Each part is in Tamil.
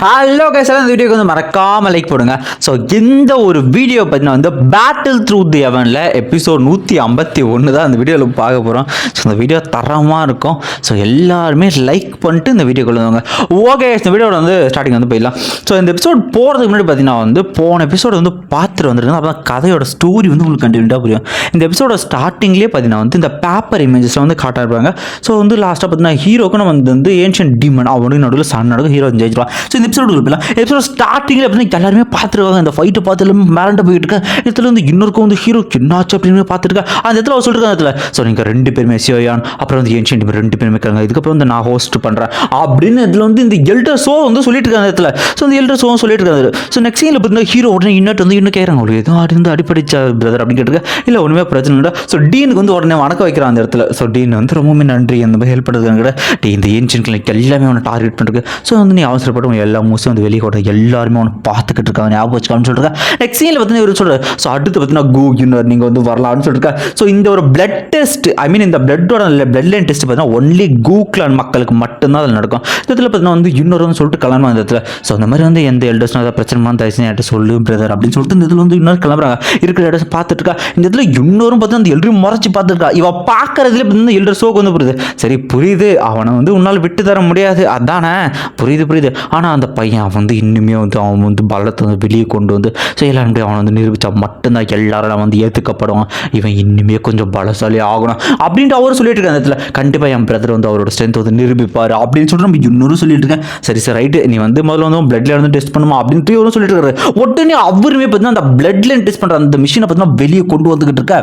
ஹலோ கைஸ் இந்த வீடியோக்கு வந்து மறக்காமல் லைக் போடுங்க. ஸோ இந்த ஒரு வீடியோ பார்த்தீங்கன்னா வந்து battle through the heavens episode நூற்றி ஐம்பத்தி ஒன்று தான் அந்த வீடியோவில் பார்க்க போகிறோம் ஸோ இந்த வீடியோ தரமாக இருக்கும். ஸோ எல்லாருமே லைக் பண்ணிட்டு இந்த வீடியோ கொண்டு வாங்க. ஓகே இந்த வீடியோட வந்து ஸ்டார்டிங் வந்து போயிடலாம். ஸோ இந்த எபிசோட் போகிறதுக்கு முன்னாடி பார்த்தீங்கன்னா வந்து போன எபிசோடு வந்து பார்த்துட்டு வந்துருங்க அப்போ கதையோட ஸ்டோரி வந்து உங்களுக்கு கண்டிப்பாக புரியும். இந்த எபிசோட ஸ்டார்டிங்லேயே பார்த்தீங்கன்னா வந்து இந்த பேப்பர் இமேஜஸில் வந்து காட்டிருப்பாங்க ஸோ வந்து லாஸ்ட்டாக பார்த்தீங்கன்னா ஹீரோக்கு நம்ம வந்து ஏன்ஷியன் டீமன் அவனுக்கு நடுவில் சன் நடக்கும். ஹீரோ ஜெயிச்சிருவான். ஸோ இந்த எபிசோடு இருக்கலாம் எபிசோட ஸ்டார்டிங்கில் பார்த்தீங்கன்னா எல்லாருமே பார்த்துருக்காங்க. இந்த ஃபைட்டை பார்த்து எல்லாமே மிரண்டு போயிட்டு இருக்கேன் இடத்துல வந்து இன்னொருக்கும் வந்து ஹீரோ என்னாச்சு அப்படின்னு பார்த்துருக்கா அந்த இடத்துல அவர் சொல்லிருக்காங்க இடத்துல ஸோ நீங்கள் ரெண்டு பேருமே சிவயான் அப்புறம் வந்து ஏன்ஷியன் ரெண்டு பேருமே இருக்காங்க. இதுக்கப்புறம் வந்து நான் ஹோஸ்ட் பண்ணுறேன் அப்படின்னு இதில் வந்து இந்த எல்டர் ஷோ வந்து சொல்லிட்டு இருக்காங்க இடத்துல. ஸோ இந்த எல்டர் ஷோ சொல்லிட்டு இருக்காங்க ஸோ நெக்ஸ்ட் சீனில் பார்த்தீங்கன்னா ஹீரோ உடனே இன்னட்டு வந்து இன்னும் கேட்குறாங்க உங்களுக்கு எதுவும் அடி வந்து அடிப்படிச்சா பிரதர் அப்படின்னு கேட்டுருக்க இல்லை ஒன்றுமே பிரச்சனை இல்லை ஸோ டீனுக்கு வந்து உடனே வணக்கம் வைக்கிறான் அந்த இடத்துல. ஸோ டீன் வந்து ரொம்பவுமே நன்றி அந்த மாதிரி ஹெல்ப் பண்ணுறதுக்காக கூட. டீ இந்த ஏன்ஷியன் கிளினிக் எல்லாமே ஒன்று டார்கெட் பண்ணுறது ஸோ வந்து நீ அவசரப்பட்டு உன் எல்லா மூஸும் வந்து வெளியே கூட எல்லாருமே உன்னை பார்த்துக்கிட்டு இருக்காங்க. ஞாபகம் வச்சுக்கான்னு சொல்லிருக்கா. நெக்ஸ்ட் சீனில் பார்த்தீங்கன்னா இவர் சொல்கிறார் ஸோ அடுத்து பார்த்தீங்கன்னா கூ யூனர் நீங்கள் வந்து வரலாம்னு சொல்லிருக்கா. ஸோ இந்த ஒரு பிளட் டெஸ்ட் ஐ மீன் இந்த பிளட்டோட பிளட் லைன் டெஸ்ட் பார்த்தீங்கன்னா ஒன்லி கூக்லான் மக்களுக்கு மட்டும்தான் அதில் நடக்கும். இந்த இடத்துல பார்த்தீங்கன்னா வந்து இன்னொரு சொல்லிட்டு கிளம்புறாங்க இந்த இடத்துல. ஸோ அந்த மாதிரி வந்து எந்த எல்டர்ஸ்னா ஏதாவது பிரச்சனை பண்ண என்கிட்ட சொல்லு பிரதர் அப்படின்னு சொல்லிட்டு இந்த இதில் வந்து இன்னொரு கிளம்புறாங்க. இருக்கிற இடத்துல பார்த்துட்டு இருக்கா. இந்த இடத்துல இன்னொரும் பார்த்தீங்கன்னா அந்த எல்லோரும் முறைச்சி பார்த்துருக்கா இவ பார்க்கறதுல பார்த்தீங்கன்னா எல்டர் சோக்கு வந்து புரியுது. சரி புரியுது. அவனை வந்து உன்னால் விட்டு தர முடியாது. அதானே? புரியுது. புரியுது. ஆனால் அந்த பையன் அவன் வந்து இன்னுமே வந்து அவன் வந்து பலத்தை வந்து வெளியே கொண்டு வந்து ஸோ எல்லாரும் அவனை வந்து நிரூபித்தா மட்டும்தான் எல்லாரும் வந்து ஏற்றுக்கப்படுவான் இவன் இன்னுமே கொஞ்சம் பலசாலி ஆகணும் அப்படின்ட்டு அவரும் சொல்லிட்டு இருக்காங்க அந்த இடத்துல. கண்டிப்பாக என் பிரதர் வந்து அவரோட ஸ்ட்ரென்த் வந்து நிரூபிப்பார் அப்படின்னு சொல்லிட்டு நம்ம இன்னொரு சொல்லிட்டு இருக்கேன். சரி சார் ரைட்டு நீ வந்து முதல்ல வந்து பிளட்ல வந்து டெஸ்ட் பண்ணுமா அப்படின்ட்டு இவரும் சொல்லிட்டு இருக்காரு. உடனே அவருமே பார்த்தீங்கன்னா அந்த பிளட்ல டெஸ்ட் பண்ணுற அந்த மிஷினை பார்த்தீங்கன்னா வெளியே கொண்டு வந்துகிட்டு இருக்க.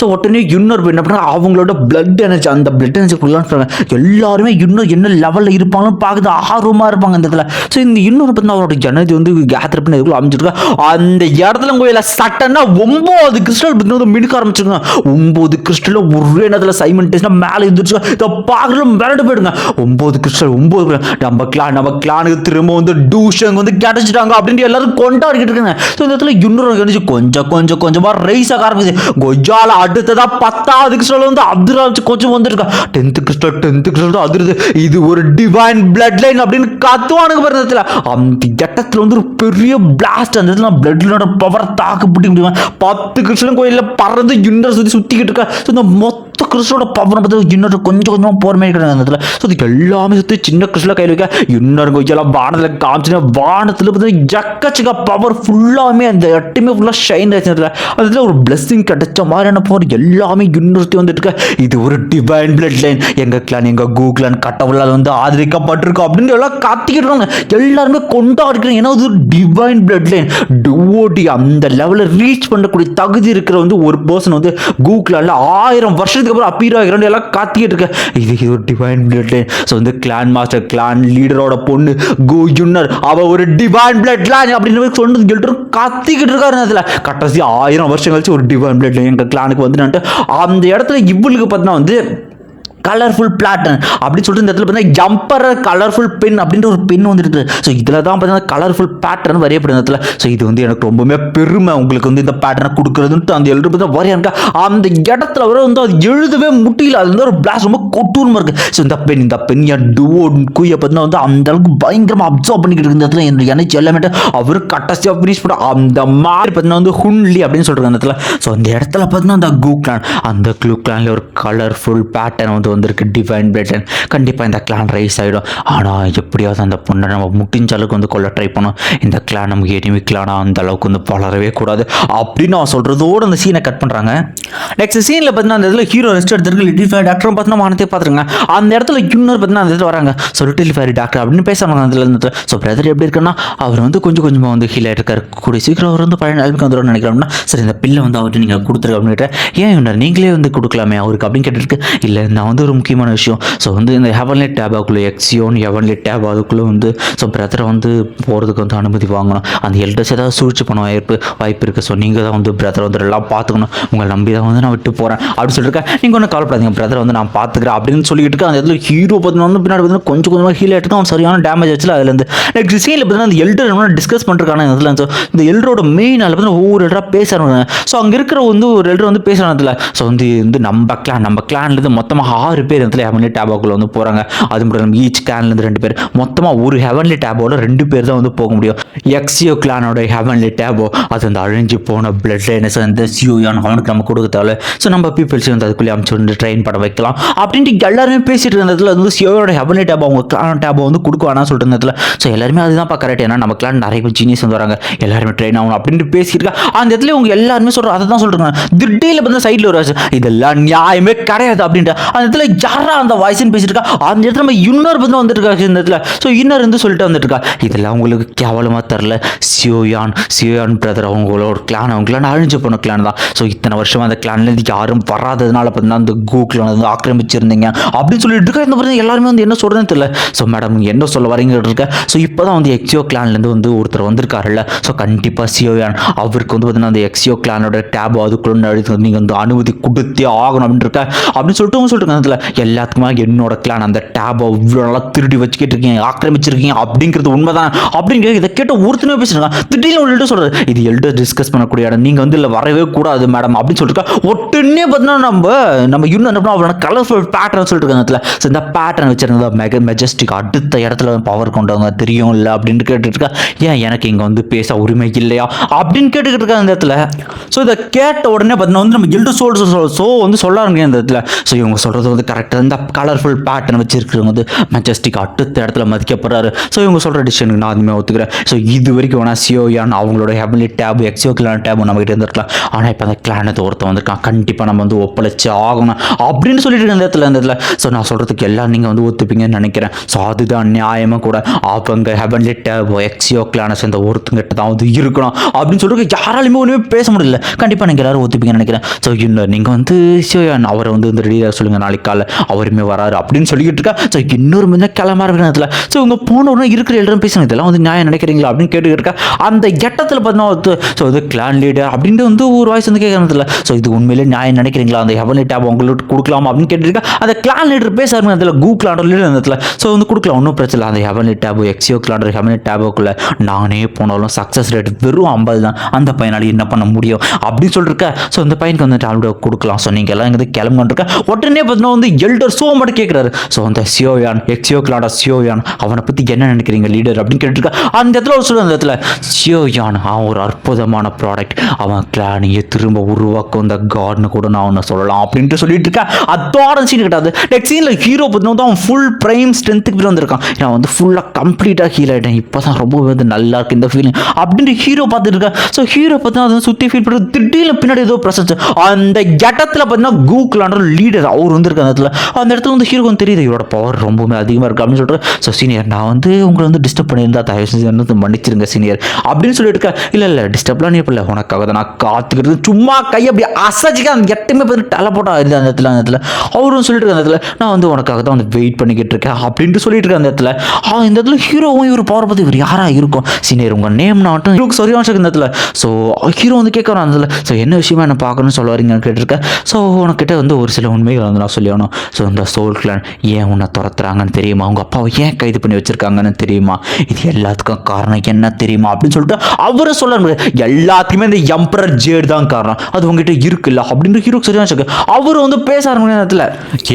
ஸோ உடனே இன்னொரு என்ன பண்ணா அவங்களோட பிளட் எனர்ஜி அந்த பிளட் எனர்ஜி ஃபுல்லான்னு சொல்கிறாங்க எல்லாருமே இன்னும் என்ன லெவலில் இருப்பாங்கன்னு பார்க்குறது ஆர்வமாக இருப்பாங்க அந்த இடத்துல ஸோ இந்த இன்னொரு பார்த்தீங்கன்னா அவரோட எனர்ஜி வந்து கேதர் பண்ணி எதுக்குள்ள அமைச்சிருக்கா அந்த இடத்துல கோயில சட்டன்னா ஒம்பது கிறிஸ்டல் பார்த்தீங்கன்னா மினுக்க ஆரம்பிச்சிருங்க ஒம்பது கிறிஸ்டலில் ஒரே நேரத்தில் சைமன் டெஸ்ட்னா மேலே இருந்துச்சு இதை பார்க்கல மிரண்டு போயிடுங்க. ஒம்பது கிறிஸ்டல் ஒம்பது நம்ம கிளான் நம்ம கிளானுக்கு திரும்ப வந்து டூஷன் வந்து கிடச்சிட்டாங்க அப்படின்ட்டு எல்லாரும் கொண்டாடிக்கிட்டு இருக்காங்க. ஸோ இந்த இடத்துல இன்னொரு எனர்ஜி கொஞ்சம் கொஞ்சம் கொஞ்சமாக ரைஸ் ஆக ஆரம்பிச்சு கொஜால அடுத்ததா பத்தாவது கிறிஸ்டல் வந்து அதிராச்சு கொஞ்சம் வந்துருக்கா. டென்த் கிறிஸ்டல் டென்த் கிறிஸ்டல் தான் அதிருது. இது ஒரு டிவைன் பிளட் லைன் அப்படின்னு கத்துவானுங்க பாருங்க அந்த இடத்துல வந்து ஒரு பெரிய பிளாஸ்ட் அந்த இடத்துல பிளட் லைனோட பவர் தாக்கு பிடிக்க முடியும்? பத்து கிறிஸ்டலும் கோயிலில் பறந்து யூனிவர்ஸ் சுற்றி சுற்றிக்கிட்டு இருக்கா. ஸோ இந்த மொத்த கிறிஸ்டலோட பவர் பார்த்து இன்னொரு கொஞ்சம் கொஞ்சமாக போகிற மாதிரி இருக்கிறாங்க அந்த இடத்துல ஸோ அதுக்கு எல்லாமே சுற்றி சின்ன கிறிஸ்டில் கையில் வைக்க இன்னொரு கொஞ்சம் வானத்தில் காமிச்சுன்னா வானத்தில் பார்த்தீங்கன்னா ஜக்கச்சக்க பவர் ஃபுல்லாமே அந்த எட்டுமே ஃபுல்லாக ஷைன் ஆச்சு அந்த இடத்துல அதில் ஒரு பிளெஸ்ஸிங் கிடைச்ச மாதிரியான பவர் எல்லாமே இன்னொருத்தி வந்துட்டு இருக்க. இது ஒரு டிவைன் பிளட் லைன் எங்கள் கிளான் எங்கள் கூகுளான் கட்டவளால் வந்து ஆதரிக்கப்பட்டிருக்கோம் அப்படின்னு எல்லாம் காத்திக்கிட்டு இருக்காங்க. எல்லாருமே கொண்டாடிக்கிறோம் ஏன்னா அது ஒரு டிவைன் பிளட் லைன் டுவோடி அந்த லெவலில் ரீச் பண்ணக்கூடிய தகுதி இருக்கிற வந்து ஒரு பர்சன் வந்து கூகுளால் ஆயிரம் வருஷத்துக்கு அப்புறம் அப்பீரா இரண்டு எல்லாம் காத்திக்கிட்டு இருக்க. இது இது ஒரு டிவைன் பிளட் ஸோ வந்து கிளான் மாஸ்டர் கிளான் லீடரோட பொண்ணு கோ யுன்னர் அவ ஒரு டிவைன் பிளட் லைன் அப்படின்னு சொன்னது சொல்லிட்டு காத்திக்கிட்டு இருக்காரு அதில் கடைசி ஆயிரம் வருஷம் கழிச்சு ஒரு டிவைன் பிளட் எங்கள் கிளானுக்கு வந்துட்டு அந்த இடத்துல இவளுக்கு பார்த்தீங்கன்னா வந்து கலர்ஃபுல் பிளாட்டன் அப்படின்னு சொல்லிட்டு இந்த இடத்துல பார்த்தீங்கன்னா ஜம்பர் கலர்ஃபுல் பென் அப்படின்ற ஒரு பென் வந்துட்டு ஸோ இதில் தான் பார்த்தீங்கன்னா கலர்ஃபுல் பேட்டர்ன் வரையப்படும் இந்த இடத்துல. ஸோ இது வந்து எனக்கு ரொம்பவுமே பெருமை. உங்களுக்கு வந்து இந்த பேட்டர்னை கொடுக்குறதுன்ட்டு அந்த எழுத்து பார்த்தா வரையாங்க அந்த இடத்துல வர வந்து அது எழுதவே முடியல. அது வந்து ஒரு பிளாஸ் ரொம்ப கொட்டூரமாக இருக்குது ஸோ இந்த பெண் இந்த பெண் என் டுவோ குயை பார்த்தீங்கன்னா வந்து அந்த அளவுக்கு பயங்கரமாக அப்சர்வ் பண்ணிக்கிட்டு இருக்கு இந்த இடத்துல. என்னோட எனர்ஜி எல்லாமே அவர் கட்டசியாக ஃபினிஷ் பண்ண அந்த மாதிரி பார்த்தீங்கன்னா வந்து ஹுன்லி அப்படின்னு சொல்கிறாங்க அந்த இடத்துல. ஸோ அந்த இடத்துல பார்த்தீங்கன்னா அந்த க்ளூ அந்த க்ளூ ஒரு கலர்ஃபுல் பேட்டர்ன் வந்து வந்திருக்கு டிவைன் பேட்டன் கண்டிப்பாக இந்த கிளான் ரைஸ் ஆகிடும் ஆனால் எப்படியாவது அந்த பொண்ணை நம்ம முடிஞ்ச அளவுக்கு வந்து கொள்ள ட்ரை பண்ணோம் இந்த கிளான் நமக்கு எனிமி கிளானாக அந்த அளவுக்கு வந்து வளரவே கூடாது. அப்படின்னு அவன் சொல்கிறதோடு அந்த சீனை கட் பண்ணுறாங்க நெக்ஸ்ட் சீனில் பார்த்தீங்கன்னா அந்த இடத்துல ஹீரோ ரெஸ்ட் எடுத்துருக்கு லிட்டில் டாக்டரும் பார்த்தீங்கன்னா மானத்தை பார்த்துருங்க. அந்த இடத்துல இன்னொரு பார்த்தீங்கன்னா அந்த இடத்துல வராங்க. ஸோ லிட்டில் ஃபேரி டாக்டர் அப்படின்னு பேசுகிறாங்க அந்த இடத்துல ஸோ பிரதர் எப்படி இருக்குன்னா அவர் வந்து கொஞ்சம் கொஞ்சமாக வந்து ஹீல் ஆகிருக்காரு கூடிய சீக்கிரம் அவர் வந்து பழைய நிலைமைக்கு வந்துடும் நினைக்கிறோம்னா சரி இந்த பில்லை வந்து அவர்கிட்ட நீங்கள் கொடுத்துருக்க அப்படின்னு கேட்டேன் ஏன் இவனை நீங்களே வந்து கொடுக்கலாமே? அவருக்கு அப்படின்னு கேட்டிருக்கு இல்லை நான் வந்து ஒரு முக்கியமான விஷயம். ஸோ வந்து இந்த ஹெவன்லி டேபாக்குள்ளே எக்ஸியோன் ஹெவன்லி டேப் அதுக்குள்ளே வந்து ஸோ பிரதரை வந்து போகிறதுக்கு வந்து அனுமதி வாங்கணும். அந்த எல்டர்ஸ் ஏதாவது சூழ்ச்சி பண்ண வாய்ப்பு வாய்ப்பு இருக்குது ஸோ நீங்கள் தான் வந்து பிரதரை வந்து எல்லாம் பார்த்துக்கணும். உங்களை நம்பி தான் வந்து நான் விட்டு போகிறேன் அப்படின்னு சொல்லியிருக்கேன் நீங்கள் ஒன்றும் கவலைப்படாதீங்க. பிரதரை வந்து நான் பார்த்துக்கிறேன் அப்படின்னு சொல்லிட்டு இருக்க அந்த இடத்துல ஹீரோ பார்த்தீங்கன்னா வந்து பின்னாடி பார்த்தீங்கன்னா கொஞ்சம் கொஞ்சமாக ஹீல் ஆகிட்டு அவன் சரியான டேமேஜ் ஆச்சு அதுலேருந்து. நெக்ஸ்ட் சீனில் பார்த்தீங்கன்னா அந்த எல்டர் டிஸ்கஸ் பண்ணுறக்கான இதில் ஸோ இந்த எல்டரோட மெயின் அதில் பார்த்தீங்கன்னா ஒவ்வொரு எல்டராக பேசுகிறாங்க ஸோ அங்கே இருக்கிற வந்து ஒரு எல்டர் வந்து பேசுகிறாங்க அதில் ஸோ வந்து வந்து நம்ம கிளான் நம்ம கிளான்லேருந்து மொத்தமாக ஆறு பேர் இடத்துல ஹெவன்லி டேபாக்குள்ள வந்து போகிறாங்க அது மட்டும் இல்லாமல் ஈச் கிளான்லேருந்து ரெண்டு பேர். மொத்தமாக ஒரு ஹெவன்லி டேபோட ரெண்டு பேர் தான் வந்து போக முடியும். எக்ஸியோ கிளானோட ஹெவன்லி டேபோ அது அந்த அழிஞ்சு போன பிளட் லைனஸ் அந்த சியூயான் அவனுக்கு நம்ம கொடுக்க தேவை ஸோ நம்ம பீப்புள்ஸ் வந்து அதுக்குள்ளே அமைச்சு வந்து ட்ரெயின் பண்ண வைக்கலாம். அப்படின்ட்டு எல்லாருமே பேசிட்டு இருந்ததுல வந்து சியோயோட ஹெவன்லி டேபோ அவங்க கிளான் டேபோ வந்து கொடுக்க வேணாம் சொல்லிட்டு இருந்ததுல ஸோ எல்லாருமே அதுதான் கரெக்ட் ஏன்னா நம்ம கிளான் நிறைய பேர் ஜீனியஸ் வந்து வராங்க. எல்லாருமே ட்ரெயின் ஆகணும் அப்படின்ட்டு பேசியிருக்கா அந்த இடத்துல இவங்க எல்லாருமே சொல்கிறோம் அதை தான் சொல்கிறாங்க திடீர்ல பார்த்தா சைடில் ஒரு இதெல்லாம் நியாயமே கிடையாது அப்படின்ட்டு. அந்த இடத்துல யாரா அந்த வாய்ஸ்ன்னு பேசிட்டு இருக்கா? அந்த இடத்துல நம்ம இன்னொரு பக்கம் வந்துட்டு இருக்கா இந்த இடத்துல? ஸோ இன்னொரு இருந்து சொல்லிட்டு வந்துட்டு இருக்கா? இதெல்லாம் உங்களுக்கு கேவலமாக தரல Xiao Yan Xiao Yan brother அவங்களோட கிளான் அவங்க கிளான் அழிஞ்சு போன கிளான் தான். ஸோ இத்தனை வருஷம் அந்த கிளான்லேருந்து யாரும் வராததுனால பார்த்தீங்கன்னா அந்த கூ கிளான் வந்து ஆக்கிரமிச்சிருந்தீங்க. அப்படின்னு சொல்லிட்டு இருக்கா? இந்த மாதிரி எல்லாருமே வந்து என்ன சொல்கிறதுன்னு தெரியல. ஸோ மேடம் என்ன சொல்ல வரீங்க இருக்க ஸோ இப்போ தான் வந்து எக்ஸியோ கிளான்லேருந்து வந்து ஒருத்தர் வந்திருக்காருல்ல. ஸோ கண்டிப்பாக சியோயான் அவருக்கு வந்து பார்த்தீங்கன்னா அந்த எக்ஸியோ கிளானோட டேப் அதுக்குள்ள நீங்கள் வந்து அனுமதி கொடுத்தே ஆகணும் அப்படின்னு இருக்க? அப்படின்னு சொல்லிட்டு அவங்க சொல்லிட்டு அதில் எல்லாத்துக்குமே என்னோட கிளான் அந்த டேபை இவ்வளோ நல்லா திருடி வச்சுக்கிட்டு இருக்கீங்க ஆக்கிரமிச்சிருக்கீங்க அப்படிங்கிறது உண்மைதான். அப்படிங்கிற இதை கேட்ட ஒருத்தனே பேசிருக்கான். திடீர்னு ஒரு சொல்றது இது எல்டர் டிஸ்கஸ் பண்ணக்கூடிய இடம். நீங்கள் வந்து இல்லை வரவே கூடாது மேடம் அப்படின்னு சொல்லிட்டு ஒட்டுன்னே பார்த்தீங்கன்னா நம்ம நம்ம இன்னும் என்ன பண்ணோம் கலர்ஃபுல் பேட்டர்ன் சொல்லிட்டு இருக்காங்க இடத்துல. ஸோ இந்த பேட்டர்ன் வச்சிருந்தா மெக மெஜஸ்டிக் அடுத்த இடத்துல பவர் கொண்டவங்க தெரியும் இல்லை அப்படின்னு கேட்டுட்டு இருக்கா. ஏன் எனக்கு இங்கே வந்து பேச உரிமை இல்லையா? அப்படின்னு கேட்டுக்கிட்டு இருக்கா அந்த இடத்துல. ஸோ இதை கேட்ட உடனே பார்த்தீங்கன்னா வந்து நம்ம எல்டர் சோல் ஸோ வந்து சொல்லாருங்க இந்த இடத்துல. ஸோ இவங்க சொல்கிறது வந்து கரெக்டாக இந்த கலர்ஃபுல் பேட்டர்ன் வச்சிருக்கிறவங்க வந்து மெஜஸ்டிக் அடுத்த இடத்துல மதிக்கப்படுறாரு. ஸோ இவங்க சொல்கிற டிசிஷனுக்கு நான் அதுமே ஒத்துக்கிறேன். ஸோ இது வரைக்கும் வேணா சியோயான் அவங்களோட ஹெவன்லி டேப் எக்ஸியோ கிளான் டேப் நம்ம கிட்ட இருந்திருக்கலாம். ஆனால் இப்போ அந்த கிளானத்தை ஒருத்தன் வந்திருக்கான். கண்டிப்பாக நம்ம வந்து ஒப்படைச்சு ஆகணும் அப்படின்னு சொல்லிட்டு இருக்க இந்த இடத்துல இந்த இடத்துல ஸோ நான் சொல்கிறதுக்கு எல்லாம் நீங்கள் வந்து ஒத்துப்பீங்கன்னு நினைக்கிறேன். ஸோ அதுதான் நியாயமாக கூட அவங்க ஹெவன்லி டேப் எக்ஸியோ கிளானஸ் இந்த ஒருத்தங்கிட்ட தான் வந்து இருக்கணும் அப்படின்னு சொல்லிட்டு யாராலுமே ஒன்றுமே பேச முடியல. கண்டிப்பாக நீங்கள் எல்லாரும் ஒத்துப்பீங்கன்னு நினைக்கிறேன். ஸோ இன்னும் நீங்கள் வந்து சியோயான் அவரை வந்து இந்த ரெடியாக சொல்லுங்கள் நாளைக்கு காலை அவருமே வராரு அப்படின்னு சொல்லிக்கிட்டு இருக்கா. ஸோ இன்னொரு மீன் கிளம்ப இருக்கிற ஸோ இவங்க போன உடனே இருக்கிற எல்லாரும் பேசுங்க இதெல்லாம் வந்து நியாயம் நினைக்கிறீங்களா? அப்படின்னு கேட்டுக்கிட்டு இருக்கா. அந்த இடத்துல பார்த்தீங்கன்னா ஸோ இது கிளான் லீடர் அப்படின்ட்டு வந்து ஒரு வாய்ஸ் வந்து கேட்கறதுல ஸோ இது உண்மையிலே நியாயம் நினைக்கிறீங்களா? அந்த ஹெவன்லி டேப் உங்களுக்கு கொடுக்கலாமா அப்படின்னு கேட்டுருக்கா அந்த கிளான் லீடர் பேச அதில். கூ கிளாண்டர் லீடர் அந்த இடத்துல. ஸோ வந்து கொடுக்கலாம் ஒன்றும் பிரச்சனை இல்லை. அந்த ஹெவன்லி டேப் எக்ஸியோ கிளாண்டர் ஹெவன்லி டேபுக்குள்ளே நானே போனாலும் சக்ஸஸ் ரேட் வெறும் ஐம்பது தான். அந்த பையனால் என்ன பண்ண முடியும்? அப்படின்னு சொல்லிருக்க ஸோ இந்த பையனுக்கு வந்து டேப்லெட் கொடுக்கலாம். ஸோ நீங்கள் எல்லாம் இங்கே கிளம்புன்னு உடனே பார்த்தீங்கன்னா வந்து எல்டர் சோ மட்டும் கேட்குறாரு ஸோ அந்த சியோயான் எக்ஸியோ கிளாடா சியோயான் அவனை பற்றி என்ன நினைக்கிறீங்க லீடர் அப்படின்னு கேட்டுருக்கா அந்த இடத்துல ஒரு சொல்லுங்க அந்த இடத்துல சியோயான் அவன் ஒரு அற்புதமான ப்ராடக்ட் அவன் கிளானியை திரும்ப உருவாக்கும் அந்த காட்னு கூட நான் அவனை சொல்லலாம் அப்படின்ட்டு சொல்லிட்டு இருக்கேன் அதோட சீன் கிடையாது நெக்ஸ்ட் சீனில் ஹீரோ பார்த்தீங்கன்னா அவன் ஃபுல் ப்ரைம் ஸ்ட்ரென்த்துக்கு வந்திருக்கான். நான் வந்து ஃபுல்லாக கம்ப்ளீட்டாக ஹீல் ஆகிட்டேன் இப்போ தான் ரொம்பவே வந்து நல்லா இருக்கு இந்த ஃபீலிங் அப்படின்ட்டு ஹீரோ பார்த்துட்டு இருக்கேன் ஸோ ஹீரோ பார்த்தா அதை சுற்றி ஃபீல் பண்ணுறது திடீர்னு பின்னாடி ஏதோ பிரசன்ஸ். அந்த இடத்துல பார்த்தீங்கன்னா கூகுளான்ற லீடர் அவர் வந்திருக்காரு. அந்த இடத்துல அந்த இடத்துல வந்து ஹீரோக்கும் தெரியுது இவரோட பவர் ரொம்பவுமே அதிகமாக இருக்குது அப்படின்னு சொல்லிட்டு ஸோ சீனியர் நான் வந்து உங்களை வந்து டிஸ்டர்ப் பண்ணியிருந்தா தயவு செஞ்சு என்ன மன்னிச்சிருங்க சீனியர் அப்படின்னு சொல்லிட்டு இருக்கேன் இல்லை இல்லை டிஸ்டர்ப்லாம் நீ இல்லை உனக்காக தான் நான் காத்துக்கிறது சும்மா கை அப்படி அசைச்சிக்க அந்த எட்டுமே பார்த்து டலை போட்டா இல்லை அந்த இடத்துல அந்த இடத்துல. அவரும் சொல்லிட்டு இருக்க அந்த இடத்துல நான் வந்து உனக்காக தான் வந்து வெயிட் பண்ணிக்கிட்டு இருக்கேன் அப்படின்ட்டு சொல்லிட்டு இருக்கேன் அந்த இடத்துல. ஆ இந்த இடத்துல ஹீரோவும் இவர் பவர் பற்றி இவர் யாராக இருக்கும்? சீனியர் உங்கள் நேம் நாட்டும் ஹீரோக்கு சரியான இந்த இடத்துல. ஸோ ஹீரோ வந்து கேட்குறான் அந்த இடத்துல. ஸோ என்ன விஷயமா என்ன பார்க்கணும்னு சொல்ல வரீங்கன்னு கேட்டிருக்கேன் ஸோ உனக்கிட்ட வந்து ஒரு சில உண்மைகள் வந்து நான் சொல்லணும் ஸோ இந்த சோல் கிளான் ஏன் உன்னை துரத்துறாங்கன்னு தெரியுமா? அவங்க அப்பாவை ஏன் கைது பண்ணி வச்சிருக்காங்கன்னு தெரியுமா? இது எல்லாத்துக்கும் காரணம் என்ன தெரியுமா? அப்படின்னு சொல்லிட்டு அவரை சொல்ல எல்லாத்துக்குமே இந்த எம்பரர் ஜேடு தான் காரணம். அது உங்ககிட்ட இருக்குல்ல? அப்படின்ற ஹீரோ சரியான விஷயம் அவர் வந்து பேச ஆரம்பிக்கிற நேரத்தில்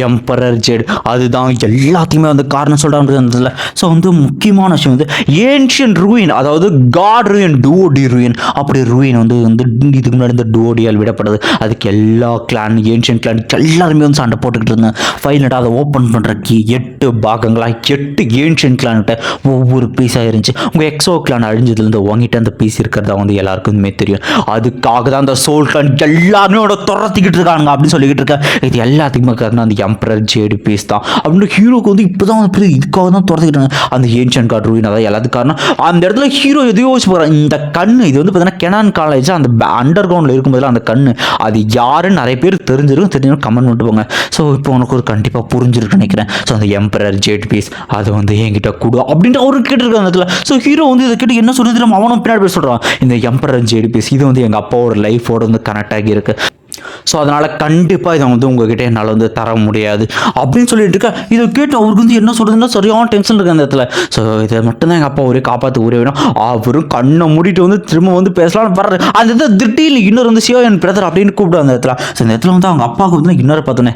எம்பரர் ஜேடு அதுதான் எல்லாத்தையுமே வந்து காரணம் சொல்கிறாங்க ஸோ வந்து முக்கியமான விஷயம் வந்து ஏன்ஷியன் ரூயின் அதாவது காட் ரூயின் டூடி ரூயின் அப்படி ரூயின் வந்து வந்து இதுக்கு முன்னாடி இந்த டூடியால் விடப்படுது அதுக்கு எல்லா கிளான் ஏன்ஷியன் கிளான் எல்லாருமே வந்து சண்டை போட்டு போட்டுக்கிட்டு இருந்தாங்க ஃபைனட்டாக அதை ஓப்பன் பண்ணுறக்கு எட்டு பாகங்களாக எட்டு ஏன்ஷியன் கிளான்கிட்ட ஒவ்வொரு பீஸாக இருந்துச்சு. உங்கள் எக்ஸோ கிளான் அழிஞ்சதுலேருந்து வாங்கிட்டு அந்த பீஸ் இருக்கிறதா வந்து எல்லாருக்குமே தெரியும். அதுக்காக தான் அந்த சோல் கிளான் எல்லாருமே அவட துரத்திக்கிட்டு இருக்காங்க அப்படின்னு சொல்லிக்கிட்டு இருக்கேன் இது எல்லாத்துக்குமே காரணம் அந்த எம்பரர் ஜேடு பீஸ் தான். அப்படின்னு ஹீரோக்கு வந்து இப்போ தான் வந்து இதுக்காக தான் துரத்திக்கிட்டாங்க அந்த ஏன்ஷியன் கார்டு ரூயின் அதான் எல்லாத்துக்கும் காரணம். அந்த இடத்துல ஹீரோ எதையோ யோசிச்சு போகிறான் இந்த கண்ணு இது வந்து பார்த்தீங்கன்னா கெனான் காலேஜ் அந்த அண்டர் கிரவுண்டில் இருக்கும்போதெல்லாம் அந்த கண்ணு. அது யாருன்னு நிறைய பேர் தெரிஞ்சிருக்கும் தெரிஞ்சிருக்கும் கமெண்ட் பண்ணிட்டு போங்க. ஸோ இப்போ உனக்கு ஒரு கண்டிப்பாக புரிஞ்சிருக்கு நினைக்கிறேன். ஸோ அந்த எம்பரர் ஜேட் பீஸ் அது வந்து என்கிட்ட கொடு அப்படின்ட்டு அவர் கேட்டிருக்காங்க இடத்துல. ஸோ ஹீரோ வந்து இதை கேட்டு என்ன சொல்லுது நம்ம அவனும் பின்னாடி போய் சொல்கிறான் இந்த எம்பரர் ஜேட் பீஸ் இது வந்து எங்கள் அப்பாவோட லைஃபோட வந்து கனெக்ட் ஆகியிருக்கு. ஸோ அதனால் கண்டிப்பாக இதை வந்து உங்ககிட்ட என்னால் வந்து தர முடியாது. அப்படின்னு சொல்லிட்டு இருக்க இதை கேட்டு அவருக்கு வந்து என்ன சொல்கிறதுன்னா சரியான டென்ஷன் இருக்குது அந்த இடத்துல. ஸோ இதை மட்டும்தான் எங்கள் அப்பா ஒரே காப்பாற்ற ஒரே வேணும். அவரும் கண்ணை மூடிட்டு வந்து திரும்ப வந்து பேசலாம்னு வர்றாரு. அந்த இடத்துல திட்டியில் இன்னொரு வந்து சிவா என் பிரதர் அப்படின்னு கூப்பிடுவாங்க அந்த இடத்துல. ஸோ இந்த இடத்துல வந்து அவங்க அப்பாவுக்கு வந்து இன்னொரு பார்த்தோன்னே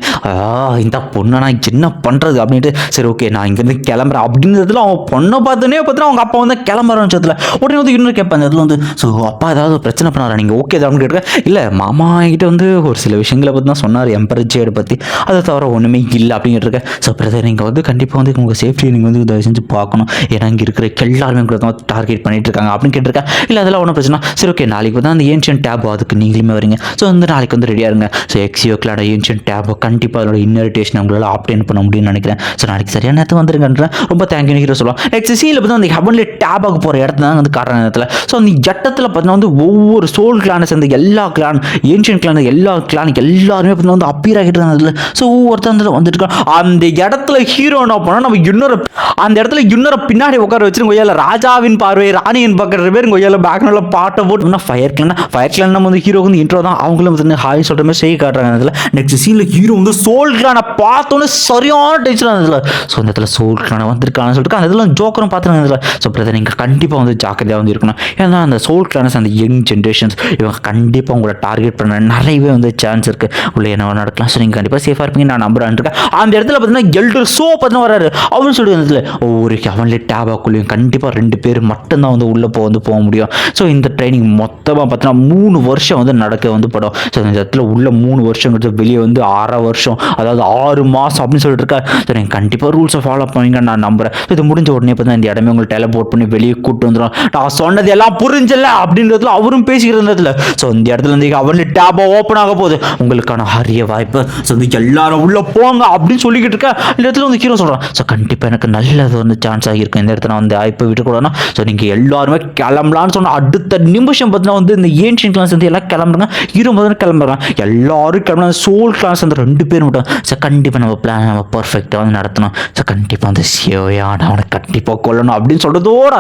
இந்த பொண்ணை நான் என்ன பண்ணுறது அப்படின்ட்டு சரி ஓகே நான் இங்கேருந்து கிளம்புறேன். அப்படின்றதுல அவங்க பொண்ணை பார்த்தோன்னே பார்த்தா அவங்க அப்பா வந்து கிளம்புற விஷயத்தில் உடனே வந்து இன்னொரு கேட்பேன் அந்த இடத்துல வந்து ஸோ அப்பா ஏதாவது பிரச்சனை பண்ணாரா நீங்கள் ஓகே தான் அப்படின்னு கேட்க இல்லை மாமா என்கிட்ட வந்து ஒரு சில விஷயங்களை பற்றி தான் சொன்னார். எம்பரஜியை பற்றி அதை தவிர ஒன்றுமே இல்லை அப்படிங்கிட்டு இருக்கேன் ஸோ பிரதர் நீங்கள் வந்து கண்டிப்பாக வந்து உங்கள் சேஃப்டியை நீங்கள் வந்து தயவு செஞ்சு பார்க்கணும். ஏன்னா இங்கே இருக்கிற எல்லாருமே கூட தான் டார்கெட் பண்ணிட்டு இருக்காங்க அப்படின்னு கேட்டிருக்கேன். இல்லை அதெல்லாம் ஒன்றும் பிரச்சனை சரி ஓகே நாளைக்கு வந்து அந்த ஏன்ஷியன் டேப் அதுக்கு நீங்களுமே வரீங்க. ஸோ வந்து நாளைக்கு வந்து ரெடியாக இருங்க. ஸோ எக்ஸியோக்கிலான ஏன்ஷியன் டேபோ கண்டிப்பாக அதோட இன்னரிட்டேஷன் உங்களால் ஆப்டேன் பண்ண முடியும்னு நினைக்கிறேன். ஸோ நாளைக்கு சரியான நேரத்தை வந்துருங்கன்றேன். ரொம்ப தேங்க்யூ நினைக்கிற சொல்லலாம். நெக்ஸ்ட் சீனில் பார்த்தா அந்த ஹெவன்லி டேபாக போகிற இடத்துல தான் வந்து காட்டுற நேரத்தில் ஸோ அந்த ஜட்டத்தில் பார்த்தீங்கன்னா வந்து ஒவ்வொரு சோல் கிளானை சேர்ந்த எல்லா கிளான் ஏன்ஷியன் கிளான் எல்லா கிளானிக் எல்லாருமே பார்த்தீங்கன்னா வந்து அப்பியர் ஆகிட்டு அதில். ஸோ ஒவ்வொருத்தர் வந்துட்டு அந்த இடத்துல ஹீரோ என்ன பண்ணால் நம்ம இன்னொரு அந்த இடத்துல இன்னொரு பின்னாடி உட்கார வச்சுருங்க கொய்யால ராஜாவின் பார்வை ராணியின் பக்கம் பேர் கொய்யால பேக்னோட பாட்டை போட்டு ஃபயர் கிளான் ஃபயர் கிளான் நம்ம வந்து ஹீரோ வந்து இன்ட்ரோ தான். அவங்களும் வந்து ஹாய் சொல்கிற மாதிரி செய்ய காட்டுறாங்க அதில். நெக்ஸ்ட் சீனில் ஹீரோ வந்து சோல் கிளானை பார்த்தோன்னே சரியான டென்ஷன் அதில். ஸோ அந்த இடத்துல சோல் கிளானை வந்திருக்கான்னு சொல்லிட்டு அந்த இதில் ஜோக்கரும் பார்த்துருங்க அதில். ஸோ பிரதர் நீங்கள் கண்டிப்பாக வந்து ஜாக்கிரதையாக வந்து இருக்கணும். ஏன்னா அந்த சோல் கிளானஸ் அந்த யங் ஜென்ரேஷன்ஸ் இவங்க கண்டிப்பாக உங்களை டார்கெட் பண்ண நிறையவே வந்து சான்ஸ் இருக்குது உள்ள என்ன நடக்கலாம். ஸோ நீங்கள் கண்டிப்பாக சேஃபாக இருப்பீங்க நான் நம்புறேன் இருக்கேன் அந்த இடத்துல பார்த்தீங்கன்னா எல்டர் ஸோ பார்த்தீங்கன்னா வராரு அவனு சொல்லிட்டு அந்த இடத்துல ஒவ்வொரு அவன்லேயே டேபாக்குள்ளேயும் கண்டிப்பாக ரெண்டு பேர் மட்டும்தான் வந்து உள்ளே போக வந்து போக முடியும். ஸோ இந்த ட்ரைனிங் மொத்தமாக பார்த்தீங்கன்னா மூணு வருஷம் வந்து நடக்க வந்து படும். ஸோ இந்த இடத்துல உள்ள மூணு வருஷங்கிறது வெளியே வந்து ஆறரை வருஷம் அதாவது ஆறு மாதம் அப்படின்னு சொல்லிட்டு இருக்கா ஸோ நீங்கள் கண்டிப்பாக ரூல்ஸை ஃபாலோ பண்ணுவீங்க நான் நம்புறேன். ஸோ இது முடிஞ்ச உடனே பார்த்தா இந்த இடமே உங்களை டெலபோர்ட் பண்ணி வெளியே கூட்டு வந்துடும் நான் சொன்னது எல்லாம் புரிஞ்சல அப்படின்றதுல அவரும் பேசிக்கிறதுல ஸோ இந்த இடத்துல வந்து அவனு டேபை ஓப்பன் ஆக போகுது உங்களுக்கான அரிய வாய்ப்பு. ஸோ வந்து எல்லாரும் உள்ளே போங்க அப்படின்னு சொல்லிக்கிட்டு இருக்க இந்த இடத்துல வந்து ஹீரோ சொல்கிறான் ஸோ கண்டிப்பாக எனக்கு நல்லது வந்து சான்ஸ் ஆகியிருக்கும் இந்த இடத்துல வந்து வாய்ப்பு விட்டுக்கூடாதுன்னா ஸோ நீங்கள் எல்லாருமே கிளம்பலான்னு சொன்ன அடுத்த நிமிஷம் பார்த்தீங்கன்னா வந்து இந்த ஏன்ஷியன் கிளாஸ் வந்து எல்லாம் கிளம்புறாங்க. ஹீரோ முதல்ல கிளம்புறாங்க எல்லாரும் கிளம்புறாங்க. சோல் கிளாஸ் வந்து ரெண்டு பேரும் விட்டோம் ஸோ கண்டிப்பாக நம்ம பிளான் நம்ம பர்ஃபெக்டாக வந்து நடத்தணும். ஸோ கண்டிப்பாக அந்த சியோயான அவனை கண்டிப்பாக கொல்லணும் அப்படின்னு சொல்கிறதோட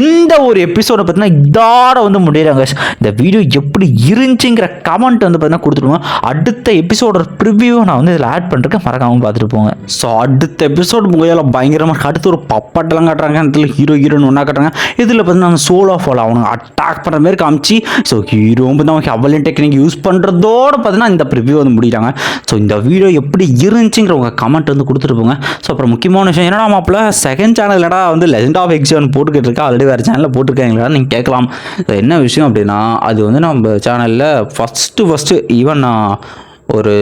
இந்த ஒரு எபிசோடை பார்த்தீங்கன்னா இதோட வந்து முடியிறாங்க இந்த வீடியோ எப்படி இருந்துச்சுங்கிற கமெண்ட் வந்து பார்த்தீங்கன்னா கொடுத்துருவோம் அடுத்த எபிசோட ப்ரிவியூவை நான் வந்து இதில் ஆட் பண்ணிருக்கேன் மறக்காமல் பார்த்துட்டு போங்க. ஸோ அடுத்த எபிசோட் முகையால் பயங்கரமாக அடுத்து ஒரு பப்பாட்டெல்லாம் காட்டுறாங்க. இதில் ஹீரோ ஹீரோன்னு ஒன்றா காட்டுறாங்க. இதில் பார்த்தீங்கன்னா சோலோ ஃபாலோ அவனுங்க அட்டாக் பண்ணுற மாதிரி காமிச்சு ஸோ ஹீரோ வந்து அவங்க அவலின் டெக்னிக் யூஸ் பண்ணுறதோட பார்த்தீங்கன்னா இந்த ப்ரிவியூ வந்து முடிகிறாங்க ஸோ இந்த வீடியோ எப்படி இருந்துச்சுங்கிற உங்கள் கமெண்ட் வந்து கொடுத்துட்டு போங்க. ஸோ அப்புறம் முக்கியமான விஷயம் என்னடா மாப்பிள்ள செகண்ட் சேனல்லடா வந்து லெஜண்ட் ஆஃப் எக்ஸான் போட்டுக்கிட்டு இருக்கா. ஆல்ரெடி வேறு சேனலில் போட்டிருக்காங்களா நீங்கள் கேட்கலாம். என்ன விஷயம் அப்படின்னா அது வந்து நம்ம சேனலில் ஃபஸ்ட்டு ஃபஸ்ட்டு ஈவன் நான் ஒரு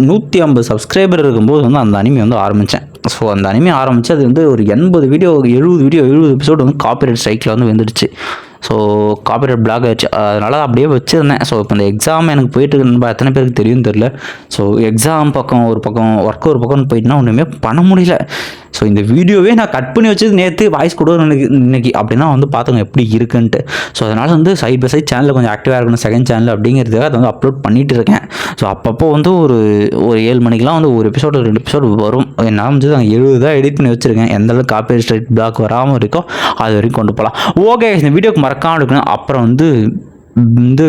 நூற்றி ஐம்பது சப்ஸ்கிரைபர் இருக்கும்போது வந்து அந்த அனிமி வந்து ஆரம்பித்தேன் ஸோ அந்த அனிமி ஆரம்பித்து அது வந்து ஒரு எண்பது வீடியோ எழுபது வீடியோ எழுபது எபிசோடு வந்து காப்பிரைட் ஸ்ட்ரைக்கில் வந்து வந்துடுச்சு ஸோ காப்பிரைட் பிளாக் ஆயிடுச்சு. அதனால் அப்படியே வச்சுருந்தேன். ஸோ இப்போ இந்த எக்ஸாம் எனக்கு போயிட்டு இருக்கு எத்தனை பேருக்கு தெரியும் தெரில ஸோ எக்ஸாம் பக்கம் ஒரு பக்கம் ஒர்க் ஒரு பக்கம் போயிட்டுனா ஒன்றுமே பண்ண முடியல. ஸோ இந்த வீடியோவே நான் கட் பண்ணி வச்சது நேற்று வாய்ஸ் கூட இன்னைக்கு இன்னைக்கு. அப்படின்னா வந்து பார்த்துங்க எப்படி இருக்குன்ட்டு. ஸோ அதனால் வந்து சைட் பை சைட் சேனலில் கொஞ்சம் ஆக்டிவாக இருக்கணும். செகண்ட் சேனல் அப்படிங்கிறதுக்காக அதை வந்து அப்லோட் பண்ணிட்டு இருக்கேன். ஸோ அப்பப்போ வந்து ஒரு ஒரு ஏழு மணிக்கெலாம் வந்து ஒரு எபிசோடு ரெண்டு எபிசோடு வரும். நான் வந்து நாங்கள் எழுபது தான் எடிட் பண்ணி வச்சுருக்கேன். எந்த அளவுக்கு காப்பி ஸ்ட்ரைட் பிளாக் வராமல் இருக்கோ அது வரைக்கும் கொண்டு போகலாம் ஓகே இந்த வீடியோக்கு மறக்காம எடுக்கணும் அப்புறம் வந்து வந்து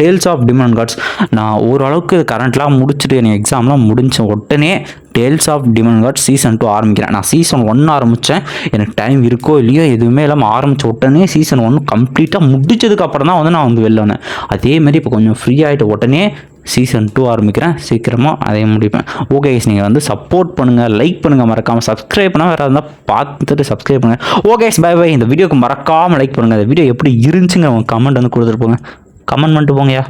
டேல்ஸ் ஆஃப் டிமன் காட்ஸ் நான் ஓரளவுக்கு கரண்ட்லாம் முடிச்சுட்டு எனக்கு எக்ஸாம்லாம் முடிஞ்ச உடனே Tales of Demon Gods season two ஆரம்பிக்கிறேன். நான் சீசன் ஒன் ஆரம்பித்தேன் எனக்கு டைம் இருக்கோ இல்லையோ எதுவுமே இல்லாமல் ஆரம்பித்த உடனே சீசன் ஒன் கம்ப்ளீட்டாக முடிச்சதுக்கப்புறம் தான் வந்து நான் வந்து வெளில வந்தேன். அதேமாரி இப்போ கொஞ்சம் ஃப்ரீ ஆகிட்ட உடனே சீசன் டூ ஆரம்பிக்கிறேன். சீக்கிரமாக அதையும் முடிப்பேன். ஓகே நீங்கள் வந்து சப்போர்ட் பண்ணுங்கள் லைக் பண்ணுங்கள் மறக்காமல் சப்ஸ்கிரைப் பண்ணால் வேறு இருந்தால் பார்த்துட்டு சப்ஸ்கிரைப் பண்ணுங்கள் ஓகே பை பை இந்த வீடியோக்கு மறக்காமல் லைக் பண்ணுங்கள் இந்த வீடியோ எப்படி இருந்துச்சுங்க உங்கள் கமெண்ட் வந்து கொடுத்துட்டு போங்க. கமெண்ட் பண்ணிட்டு போங்கயா